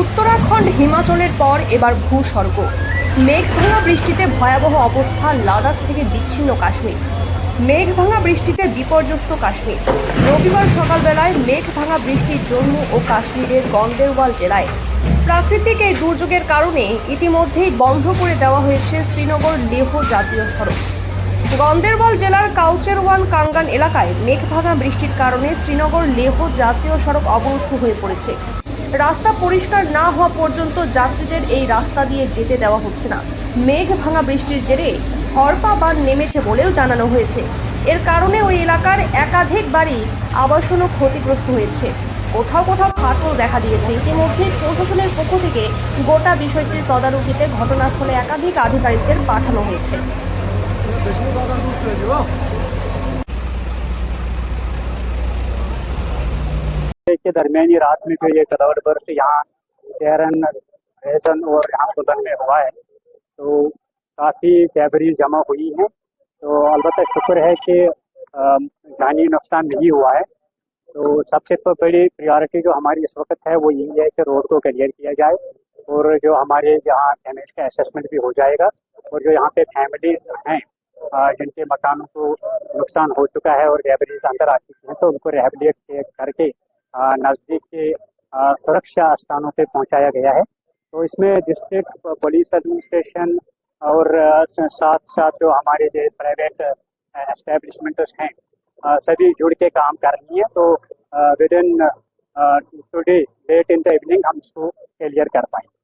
উত্তরাখণ্ড হিমাচলের পর এবার ভূস্বর্গ। মেঘ ভাঙা বৃষ্টিতে ভয়াবহ অবস্থা লাদাখ থেকে বিচ্ছিন্ন কাশ্মীর। মেঘ ভাঙা বৃষ্টিতে বিপর্যস্ত কাশ্মীর। রবিবার সকালবেলায় মেঘ ভাঙা বৃষ্টির জম্মু ও কাশ্মীরের গন্দেরওয়াল জেলায়। প্রাকৃতিক এই দুর্যোগের কারণে ইতিমধ্যেই বন্ধ করে দেওয়া হয়েছে শ্রীনগর লেহ জাতীয় সড়ক। গন্দেরবল জেলার কাউচেরওয়ান কাঙ্গান এলাকায় মেঘভাঙা বৃষ্টির কারণে শ্রীনগর লেহ জাতীয় সড়ক অবরুদ্ধ হয়ে পড়েছে। রাস্তা পরিষ্কার না হওয়া পর্যন্ত যাত্রীদের এই রাস্তা দিয়ে যেতে দেওয়া হচ্ছে না। মেঘ ভাঙা বৃষ্টির জেরে হরপা বান নেমেছে বলেও জানানো হয়েছে। এর কারণে ওই এলাকার একাধিক বাড়ি আবাসনও ক্ষতিগ্রস্ত হয়েছে। কোথাও কোথাও ফাটল দেখা দিয়েছে। ইতিমধ্যে প্রশাসনের পক্ষ থেকে গোটা বিষয়টির তদারকিতে ঘটনাস্থলে একাধিক আধিকারিকদের পাঠানো হয়েছে। के दरमियानी रात में जो ये कदौड़ बर्स्ट यहाँ चेरन रेसन और यहाँ कुदन में हुआ है तो काफ़ी कैबरी जमा हुई हैं। तो अलबत्त शुक्र है कि जानी नुकसान नहीं हुआ है। तो सबसे तो बड़ी प्रायोरिटी जो हमारी इस वक्त है, वो यही है कि रोड को क्लियर किया जाए और जो हमारे यहाँ डैमेज का असेसमेंट भी हो जाएगा और जो यहाँ पे फैमिलीज़ हैं जिनके मकानों को नुकसान हो चुका है और रेबरीज अंदर आ चुकी हैं तो उनको रिहेबिलिट करके नज़दीक के सुरक्षा स्थानों पर पहुँचाया गया है। तो इसमें डिस्ट्रिक्ट पुलिस एडमिनिस्ट्रेशन और साथ साथ जो हमारे जो प्राइवेट एस्टेब्लिशमेंट्स हैं सभी जुड़ के काम कर रही हैं। तो with in today late in the evening हम इसको क्लियर कर पाएँगे।